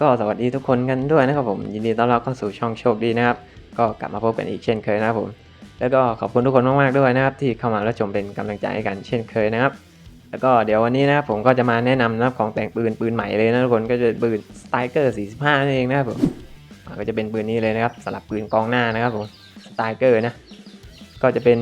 ก็สวัสดีทุกคนกันด้วยนะครับผมยินดีต้อนรับเข้าสู่ช่องโชคดีนะครับ ก็กลับมาพบกันอีกเช่นเคยนะครับผม แล้วก็ขอบคุณทุกคนมากๆด้วยนะครับ ที่เข้ามารับชมเป็นกำลังใจให้กันเช่นเคยนะครับ แล้วก็เดี๋ยววันนี้นะครับผมก็จะมาแนะนำนะครับของแต่งปืนปืนใหม่เลยนะทุกคนก็จะป็นปืน Striker 45นั่นเองนะครับผมก็จะเป็นปืนนี้เลยนะครับสำหรับปืนกองหน้านะครับผม Striker นะก็จะเป็น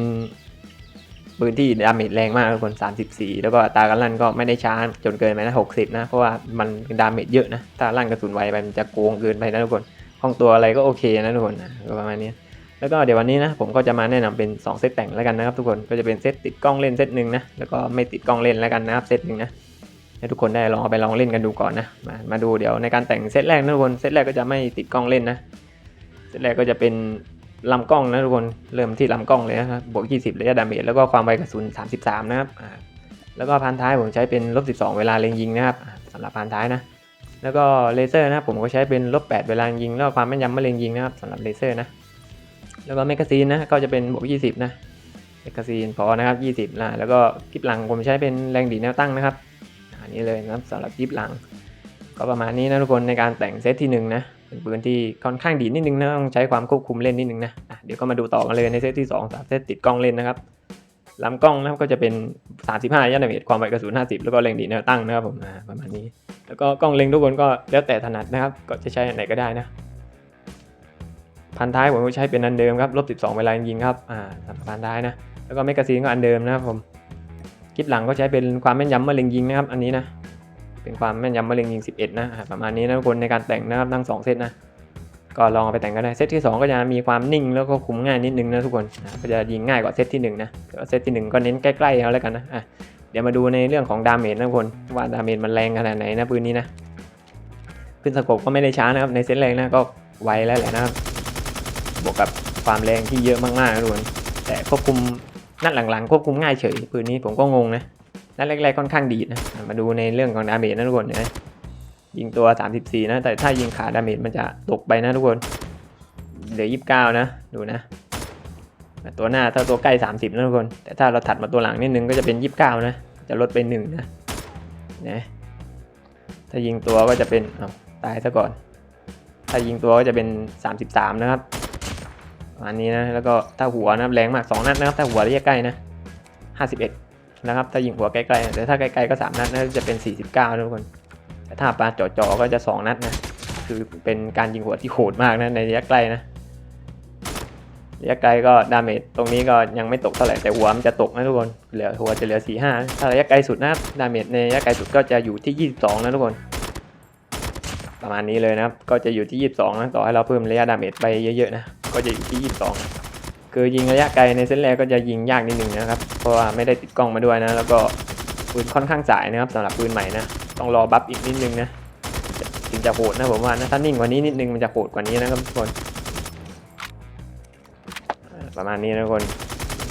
ปืนที่ดาเมจแรงมากทุกคน 34 แล้วก็ตาการลั่นก็ไม่ได้ช้าจนเกินไปนะ 60 นะ เพราะว่ามันดาเมจเยอะนะถ้าลั่นกระสุนไวไปมันจะโกงเกินไปนะทุกคนห้องตัวอะไรก็โอเคนะทุกคนนะก็ประมาณนี้แล้วก็เดี๋ยววันนี้นะผมก็จะมาแนะนำเป็น 2 เซตแต่งแล้วกันนะครับทุกคนก็จะเป็นเซตติดกล้องเล่นเซตหนึ่งนะแล้วก็ไม่ติดกล้องเล่นแล้วกันนะครับเซตหนึ่งนะให้ทุกคนได้ลองเอาไปลองเล่นกันดูก่อนนะมามาดูเดี๋ยวในการแต่งเซตแรกนะทุกคนเซตแรกก็จะไม่ติดกล้องเล่นนะเซตแรกก็จะเป็น ลำกล้องนะทุกคนเริ่มที่ลำกล้องเลยนะครับบวก 20 ระยะดาเมจแล้วก็ความไวกระสุน 33 นะครับแล้วก็พันท้ายผมใช้เป็นลบ 12 เวลาเล็งยิงนะครับสำหรับพันท้ายนะ แล้วก็เลเซอร์นะผมก็ใช้เป็นลบ 8 เวลายิง แล้วก็ความแม่นยำเมื่อเล็งยิงนะครับสำหรับเลเซอร์นะ แล้วก็แมกกาซีนนะก็จะเป็นบวก 20 นะแมกกาซีนพอนะครับ 20นะแล้วก็กิบหลังผมใช้เป็นแรงดีแนวตั้งนะครับอันนี้เลยนะครับสำหรับกิบหลัง ก็ประมาณนี้นะทุกคนในการแต่งเซตที่หนึ่งนะ เป็นปืนที่ค่อนข้างดีนิดนึงนะต้องใช้ความควบคุมเล่นนิดนึงนะะเดี๋ยวก็มาดูต่อกันเลยในเซตที่2องสามเซตติดกล้องเล่นนะครับลำกล้องนะครับก็จะเป็น 35ยันเมตรความไวกระสุน50 แล้วก็แรงดีแนวตั้งนะครับผมประมาณนี้ แล้วก็กล้องเล็งทุกคนก็แล้วแต่ถนัดนะครับ ก็จะใช้อันไหนก็ได้นะ พันท้ายผมก็ใช้เป็นอันเดิมครับลบ12เวลายิงครับอ่าสำหรับพันท้ายนะ แล้วก็แมกกาซีนก็อันเดิมนะครับผมคิดหลังก็ใช้เป็นความแม่นยำเมื่อเล็งยิงนะครับ อันนี้นะ เป็นความแม่นยำมะเร็งยิง 11 นะประมาณนี้นะทุกคนในการแต่งนะครับทั้ง2เซตนะก็ลองเอาไปแต่งกันได้เซตที่ 2 ก็จะมีความนิ่งแล้วก็คุมง่ายนิดนึงนะทุกคนก็จะยิงง่ายกว่าเซตที่1นะแต่ว่าเซตที่ 1 ก็เน้นใกล้ๆเอาแล้วกันนะอะเดี๋ยวมาดูในเรื่องของดาเมจนะทุกคนว่าดาเมจมันแรงขนาดไหนนะปืนนี้นะขึ้นสโคปก็ไม่ได้ช้านะครับในเซตแรกนะก็ไวแล้วแหละนะครับบวกกับความแรงที่เยอะมากๆนะทุกคนแต่ควบคุมนัดหลังๆ ควบคุมง่ายเฉยปืนนี้ผมก็งงนะ นัดแรกๆค่อนข้างดีนะ มาดูในเรื่องของดาเมจนะทุกคนเห็นะยิงตัว 34 นะ แต่ถ้ายิงขาดาเมจมันจะตกไปนะทุกคน เหลือ 29 นะ ดูนะ ตัวหน้าถ้าตัวใกล้ 30 นะทุกคน แต่ถ้าเราถัดมาตัวหลังนิดนึงก็จะเป็น 29 นะ จะลดไป 1 นะ นะ ถ้ายิงตัวก็จะเป็นตายซะก่อน ถ้ายิงตัวก็จะเป็น 33 นะครับประมาณนี้นะ แล้วก็ถ้าหัวนะแรงมาก 2 นัดนะครับ ถ้าหัวระยะใกล้นะ 51 นะครับถ้ายิงหัวใกล้ๆแต่ถ้าไกลๆก็ 3 นัดนะจะเป็น 49นะทุกคน แต่ถ้าปลาจ่อๆก็จะ 2 นัดนะ คือเป็นการยิงหัวที่โหดมากนะในระยะไกลนะระยะไกลก็ดาเมจตรงนี้ก็ยังไม่ตกเท่าไหร่แต่หัวมันจะตกนะทุกคนเหลือหัวจะเหลือ45ถ้าระยะไกลสุดนะครับดาเมจในระยะไกลสุดก็จะอยู่ที่ 22 นะทุกคน ประมาณนี้เลยนะครับก็จะอยู่ที่ 22 นะต่อให้เราเพิ่มระยะดาเมจไปเยอะๆนะก็จะอยู่ที่ 22นะ คือยิงระยะไกลในเส้นแรกก็จะยิงยากนิดหนึ่งนะครับ เพราะว่าไม่ได้ติดกล้องมาด้วยนะ แล้วก็ปืนค่อนข้างสายนะครับสำหรับปืนใหม่นะ ต้องรอบัฟอีกนิดนึงนะถึงจะโหดนะผมว่านะถ้านิ่งกว่านี้นิดนึงมันจะโหดกว่านี้นะครับทุกคน ประมาณนี้นะทุกคน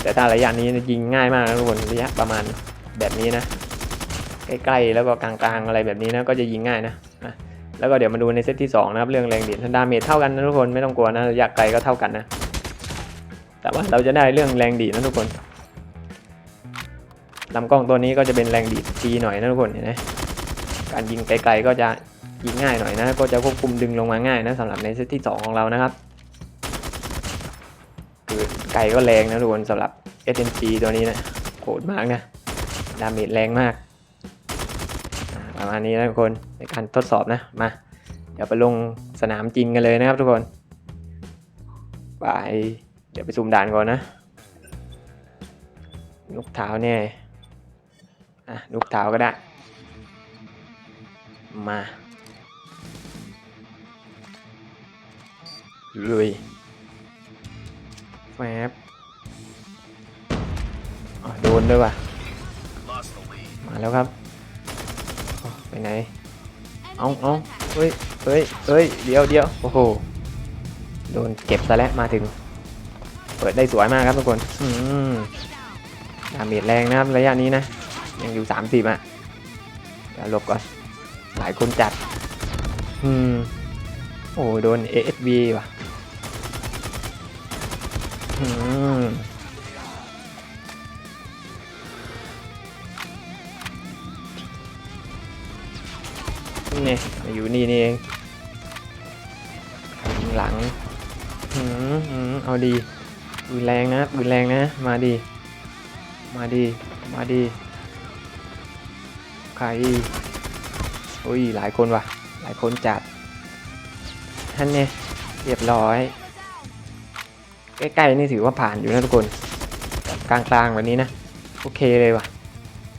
แต่ถ้าระยะนี้ยิงง่ายมากนะทุกคนระยะประมาณแบบนี้นะ ใกล้ๆแล้วก็กลางๆอะไรแบบนี้นะก็จะยิงง่ายนะแล้วก็เดี๋ยวมาดูในเซตที่สองนะครับเรื่องแรงดีดดาเมจเท่ากันนะทุกคนไม่ต้องกลัวนะระยะไกลก็เท่ากันนะ แต่ว่าเราจะได้เรื่องแรงดีดนะทุกคนลำกล้องตัวนี้ก็จะเป็นแรงดีดดีหน่อยนะทุกคนเห็นไหมการยิงไกลๆก็จะยิงง่ายหน่อยนะ ก็จะควบคุมดึงลงมาง่ายนะสำหรับในเซตที่ 2 ของเรานะครับคือไกลก็แรงนะทุกคนสำหรับ SMG ตัวนี้นะโหดมากนะดาเมจแรงมากประมาณนี้นะทุกคนในการทดสอบนะมาเดี๋ยวไปลงสนามจริงกันเลยนะครับทุกคนไป เดี๋ยวไปซูมด่านก่อนนะนุกเท้าเนี่ยอะนุกเท้าก็ได้ มาลุยแฟบโดนด้วยว่ะ มาแล้วครับ ไปไหน เอาเอาเฮ้ยเฮ้ยเฮ้ยเดี๋ยวเดี๋ยวโอ้โห โดนเก็บซะแล้วมาถึง ปิดได้สวยมากครับทุกคนอืมดาเมจแรงนะครับระยะนี้นะ ยังอยู่30อะเดี๋ยวหลบก่อน หลายคนจัด อืม โอ้โดน ASB ว่ะ อืมนี่อยู่นี่นี่เองหลังหืมหืมเอาดี ปืนแรงนะปืนแรงนะ มาดี มาดี มาดีใครอุ้ย หลายคนว่ะ หลายคนจัดท่านเนี่ยเรียบร้อย ใกล้ๆนี่ถือว่าผ่านอยู่นะทุกคน กลางๆแบบนี้นะ โอเคเลยว่ะ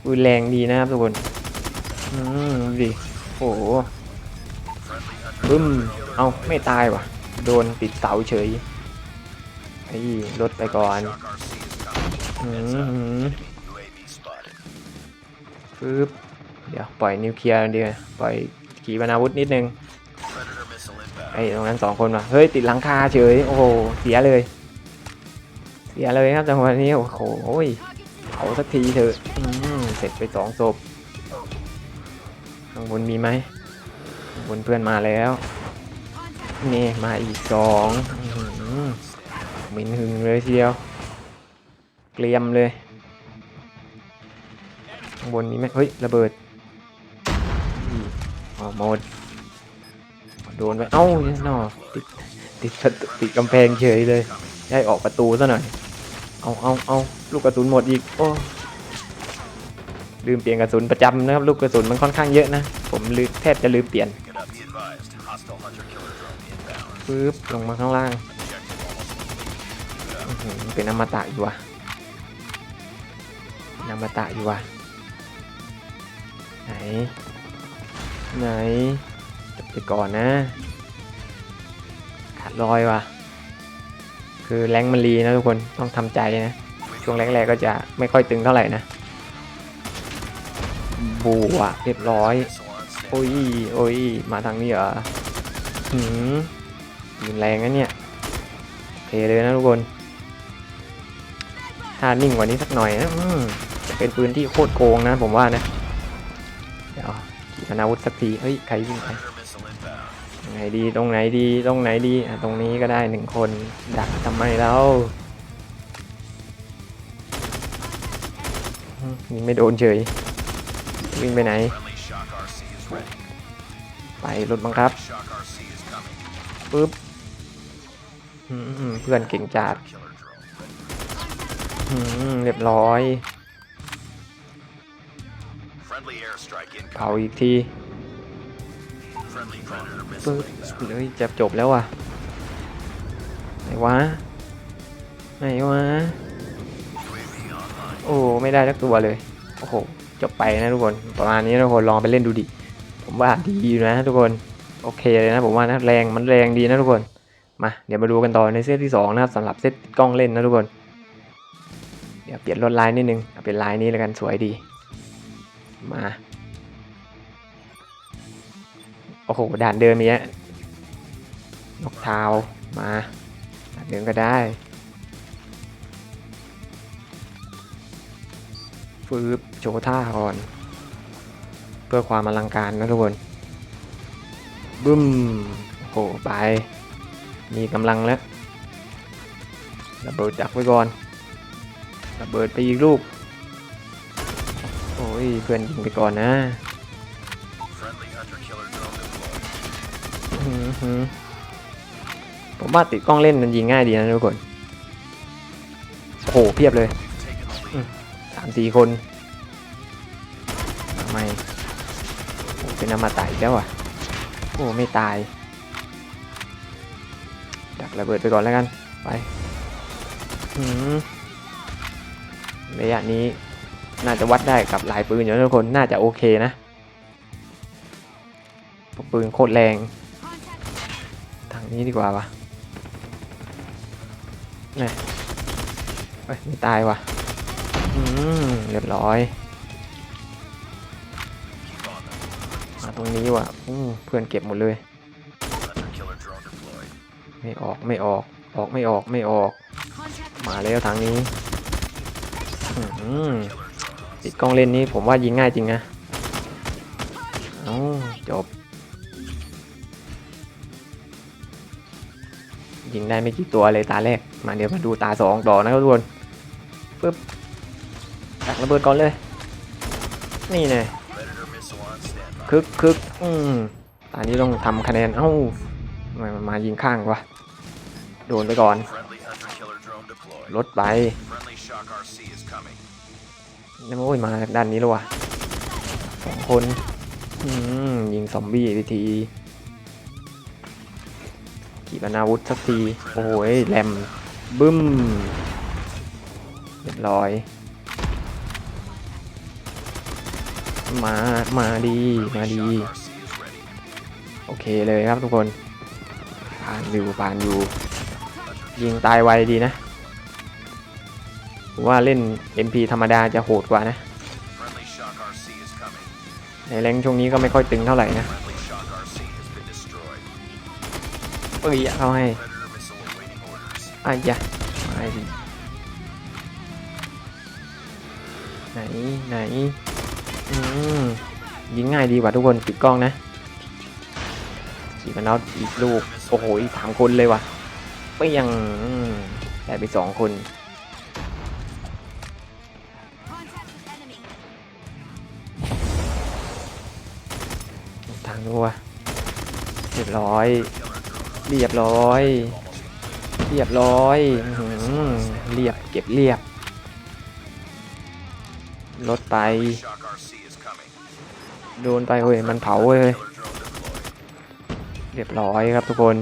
อุยแรงดีนะครับทุกคน อืมดูดิโอ้โหบึ้ม เอาไม่ตายว่ะ โดนติดเสาเฉย ไอ้รถไปก่อนอืมปึ๊บเดี๋ยวปล่อยนิวเคลียร์ดีกว่าปล่อยขีปนาวุธนิดนึงไอ้ตรงนั้นสองคนว่ะเฮ้ยติดหลังคาเฉยโอ้โหเสียเลย เสียเลยครับจังหวะนี้โอ้โหเอาสักทีเถอะเสร็จไปสองศพข้างบนมีไหมบนเพื่อนมาแล้วนี่มาอีกสอง มินหึงเลยทีเดียว เกลียมเลยข้างบนมีไหมเฮ้ย ระเบิดอ๋อหมดโดนไป เอ้าเนี่ยนอติดติดติดกำแพงเฉยเลย ได้ออกประตูซะหน่อย เอาเอาเอาลูกกระสุนหมดอีก โอ้ลืมเปลี่ยนกระสุนประจำนะครับ ลูกกระสุนมันค่อนข้างเยอะนะ ผมลืมแทบจะลืมเปลี่ยนปึ๊บลงมาข้างล่าง เป็นอมตะอยู่วะนอมตะอยู่วะไหน ไหนจบไปก่อนนะ ขาดลอยวะคือแรงมันรีนะทุกคนต้องทำใจนะ ช่วงแรกๆก็จะไม่ค่อยตึงเท่าไหร่นะ บูอะเรียบร้อย โอ้ย โอ้ย มาทางนี้เหรอหืมยิงแรงนะเนี่ย โอเคเลยนะทุกคน ถ้านิ่งกว่านี้สักหน่อยนะอืมจะเป็นปืนที่โคตรโกงนะผมว่านะ เดี๋ยวขีปนาวุธสักทีเฮ้ยใครยิงใครตรงไหนดีตรงไหนดีตรงไหนดีอะตรงนี้ก็ได้หนึ่งคนดักทำไมแล้วยิงไม่โดนเฉยวิ่งไปไหน ไปรถบังคับปึ๊บเพื่อนเก่งจัด เรียบร้อยเผาอีกทีปึ๊บเลยจะจบแล้วว่ะไหนวะไหนวะโอ้ไม่ได้สักตัวเลยโอ้โหจบไปนะทุกคนประมาณนี้นะทุกคนลองไปเล่นดูดิผมว่าดีอยู่นะทุกคนโอเคเลยนะผมว่านะแรงมันแรงดีนะทุกคนมาเดี๋ยวมาดูกันต่อในเซตที่สองนะครับสำหรับเซตติดกล้องเล่นนะทุกคน เดี๋ยวเปลี่ยนลวดลายนิดนึงเเป็นลายนี้แล้วกันสวยดี มาโอ้โหด่านเดิมมีอะนกเท้ามาด่านเดิมก็ได้ฟืบโชว์ท่าก่อน เพื่อความอลังการนะทุกคนบึ้มโอ้โหไป มีกำลังแล้วระเบิดดักไว้ก่อน ระเบิดไปอีกลูก โอ้ย เพื่อนยิงไปก่อนนะอื้อหือผมว่าติดกล้องเล่นมันยิงง่ายดีนะทุกคน โอ้โห เพียบเลย สามสี่คนทำไมโอ้เป็นอมตะอีกแล้วอะ โอ้ ไม่ตาย ดักระเบิดไปก่อนแล้วกัน ไปหืม ระยะนี้น่าจะวัดได้กับหลายปืนอยู่ทุกคนน่าจะโอเคนะปืนโคตรแรงทางนี้ดีกว่าวะนี่เฮ้ยไม่ตายว่ะอืมเรียบร้อยมาตรงนี้ว่ะอืมเพื่อนเก็บหมดเลย ไม่ออกไม่ออกออกไม่ออกไม่ออก มาแล้วทางนี้ ติดกล้องเล่นนี้ผมว่ายิงง่ายจริงนะเอ้จบ ยิงได้ไม่กี่ตัวเลยตาแรก มาเดี๋ยวมาดูตาสองต่อนะครับทุกคนปึ๊บดักระเบิดก่อนเลย นี่ไงคึกคึกอืมตอนนี้ต้องทำคะแนน เอ้ามมันมายิงข้างวะโดนไปก่อน Friendly hunter killer drone deployed. รถไป โอ้ยมาด้านนี้แล้ววะสองคนยิงซอมบี้ทีทีขีปนาวุธสักที โอ้ยแรมบึ้มเรียบร้อย มา มาดี มาดี โอเคเลยครับทุกคน ผ่านอยู่ผ่านอยู่ ยิงตายไวดีนะ ว่าเล่น MP ธรรมดาจะโหดกว่านะ ในแรงช่วงนี้ก็ไม่ค่อยตึงเท่าไหร่นะเอ้ยเข้าให้อายะไอ้ไหนไหนอืมยิงง่ายดีกว่าทุกคนปิดกล้องนะขี่มันเอาอีกลูก โอ้โหสามคนเลยว่ะเปี้ยงแต่ไปสองคน ทางนู้นวเรียบร้อย เรียบร้อย เรียบร้อยเรียบเก็บเรียบรถไป โดนไปเฮ้ยมันเผาเว้ยเรียบร้อยครับทุกคน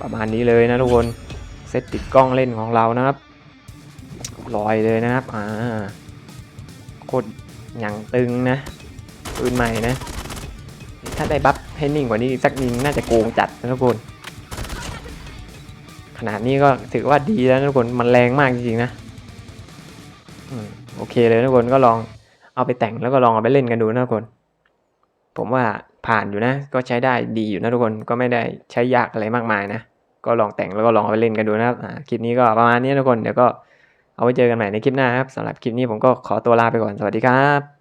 ประมาณนี้เลยนะทุกคนเซตติดกล้องเล่นของเรานะครับลอยเลยนะครับอ่าโคตรหยังตึงนะปืนใหม่นะ ถ้าได้บัฟให้นิ่งกว่านี้สักนิดน่าจะโกงจัดนะทุกคน ขนาดนี้ก็ถือว่าดีแล้วทุกคนมันแรงมากจริงๆนะอโอเคเลยทุกคนก็ลองเอาไปแต่งแล้วก็ลองเอาไปเล่นกันดูนะทุกคน ผมว่าผ่านอยู่นะ ก็ใช้ได้ดีอยู่นะทุกคนก็ไม่ได้ใช้ยากอะไรมากมายนะก็ลองแต่งแล้วก็ลองเอาไปเล่นกันดูนะครับคลิปนี้ก็ประมาณนี้ทุกคนเดี๋ยวก็เอาไว้เจอกันใหม่ในคลิปหน้าครับสำหรับคลิปนี้ผมก็ขอตัวลาไปก่อนสวัสดีครับ